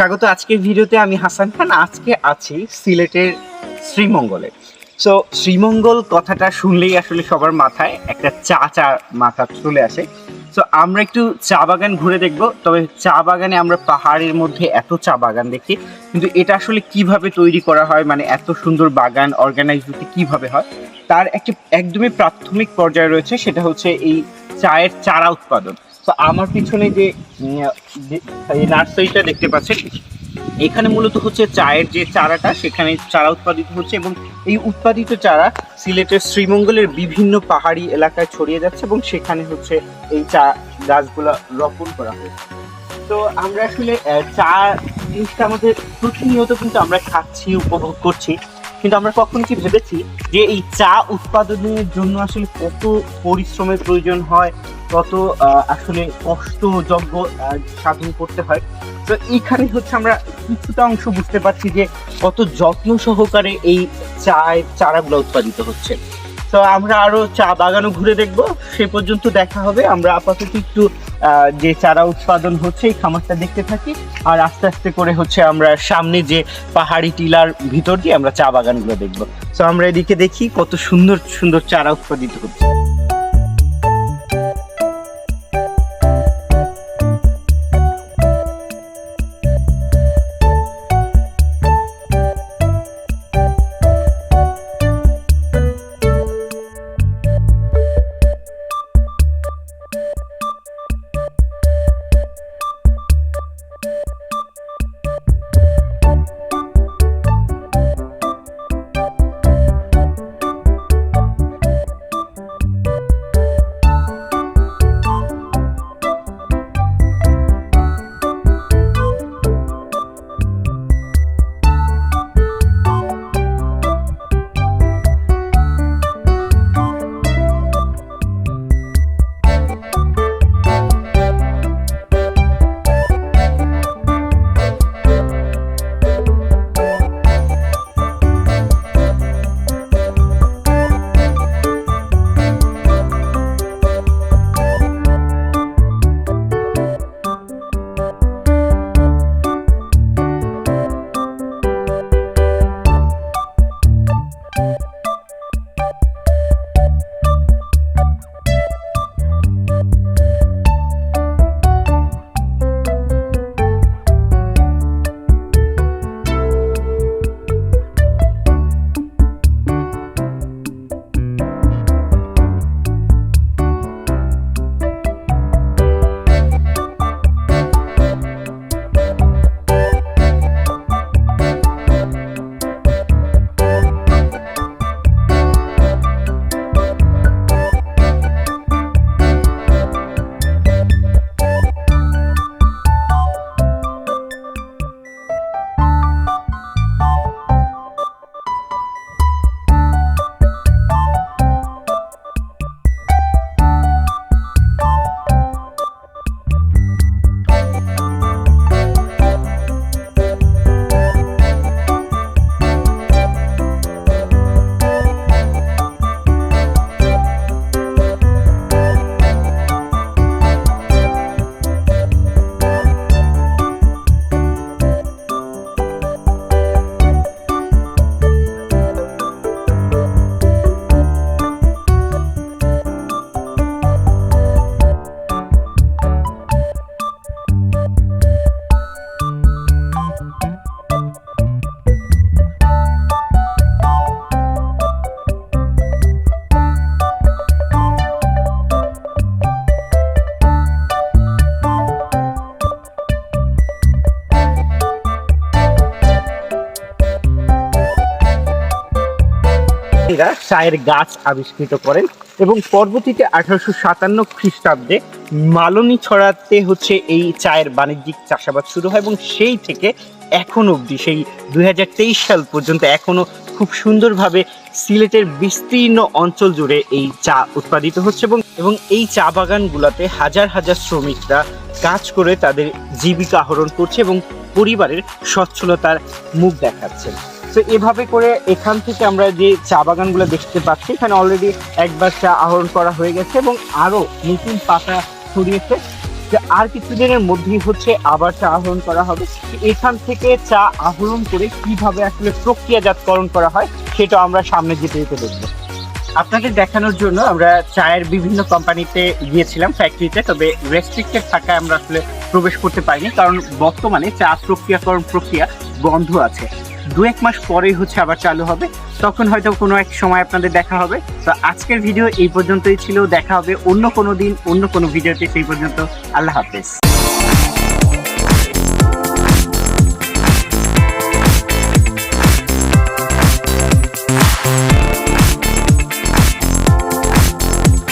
স্বাগত। আজকের ভিডিওতে আমি হাসান খান, আজকে আছি সিলেটের শ্রীমঙ্গলে। সো শ্রীমঙ্গল কথাটা শুনলেই আসলে সবার মাথায় একটা চা চা মাথা চলে আসে। সো আমরা একটু চা বাগান ঘুরে দেখব, তবে চা বাগানে আমরা পাহাড়ের মধ্যে এত চা বাগান দেখি, কিন্তু এটা আসলে কীভাবে তৈরি করা হয় মানে এত সুন্দর বাগান অর্গানাইজ হতে কীভাবে হয়, তার একটি একদমই প্রাথমিক পর্যায়ে রয়েছে, সেটা হচ্ছে এই চায়ের চারা উৎপাদন। তো আমার পিছনে যে এই নার্সারিটা দেখতে পাচ্ছেন, এখানে মূলত হচ্ছে চায়ের যে চারাটা, সেখানে চারা উৎপাদিত হচ্ছে এবং এই উৎপাদিত চারা সিলেটের শ্রীমঙ্গলের বিভিন্ন পাহাড়ি এলাকায় ছড়িয়ে যাচ্ছে এবং সেখানে হচ্ছে এই চা গাছগুলো রোপণ করা হয়েছে। তো আমরা আসলে চা জিনিসটা আমাদের প্রতিনিয়ত কিন্তু আমরা খাচ্ছি, উপভোগ করছি। কিন্তু আমরা কখনো কি ভেবেছি যে এই চা উৎপাদনের জন্য আসলে কত পরিশ্রমের প্রয়োজন হয় কত আসলে কষ্টযজ্ঞ আহ, সাধন করতে হয়। তো এইখানে হচ্ছে আমরা কিছুটা অংশ বুঝতে পারছি যে কত যত্ন সহকারে এই চায়ের চারাগুলো উৎপাদিত হচ্ছে। তো আমরা আরও চা বাগানও ঘুরে দেখব। সে পর্যন্ত দেখা হবে। আমরা আপাতত একটু যে চারা উৎপাদন হচ্ছে এই খামারটা দেখতে থাকি। আর আস্তে আস্তে করে হচ্ছে আমরা সামনে যে পাহাড়ি টিলার ভিতর দিয়ে আমরা চা বাগানগুলো দেখব। তো আমরা এদিকে দেখি কত সুন্দর সুন্দর চারা উৎপাদিত হচ্ছে। এরা চায়ের গাছ আবিষ্কৃত করেন এবং পরবর্তীতে আঠারোশো সাতান্ন খ্রিস্টাব্দে মালনী ছড়াতে হচ্ছে এই চায়ের বাণিজ্যিক চাষাবাদ শুরু হয় এবং সেই থেকে এখন অবধি, সেই দুই সাল পর্যন্ত এখনও খুব সুন্দরভাবে সিলেটের বিস্তীর্ণ অঞ্চল জুড়ে এই চা উৎপাদিত হচ্ছে এবং এবং এই চা বাগানগুলোতে হাজার হাজার শ্রমিকরা কাজ করে তাদের জীবিকা আহরণ করছে এবং পরিবারের সচ্ছলতার মুখ দেখাচ্ছেন। তো এভাবে করে এখান থেকে আমরা যে চা বাগানগুলো দেখতে পাচ্ছি, এখানে অলরেডি একবার চা আহরণ করা হয়ে গেছে এবং আরও নতুন পাতা ছড়িয়েছে। যে আর কিছুদিনের মধ্যেই হচ্ছে আবার চা আহরণ করা হবে। এখান থেকে চা আহরণ করে কীভাবে আসলে প্রক্রিয়াজাতকরণ করা হয়, সেটা আমরা সামনে যেতে যেতে দেখব। আপনাদের দেখানোর জন্য আমরা চায়ের বিভিন্ন কোম্পানিতে গিয়েছিলাম ফ্যাক্টরিতে তবে রেস্ট্রিক্টেড থাকায় আমরা আসলে প্রবেশ করতে পারিনি, কারণ বর্তমানে চা প্রক্রিয়াকরণ প্রক্রিয়া বন্ধ আছে। দু এক মাস পরেই হচ্ছে আবার চালু হবে। তখন হয়তো কোনো এক সময় আপনাদের দেখা হবে। তো আজকের ভিডিও এই পর্যন্তই ছিল। দেখা হবে অন্য কোনো দিন, অন্য কোনো ভিডিওতে সেই পর্যন্ত আল্লাহ হাফেজ।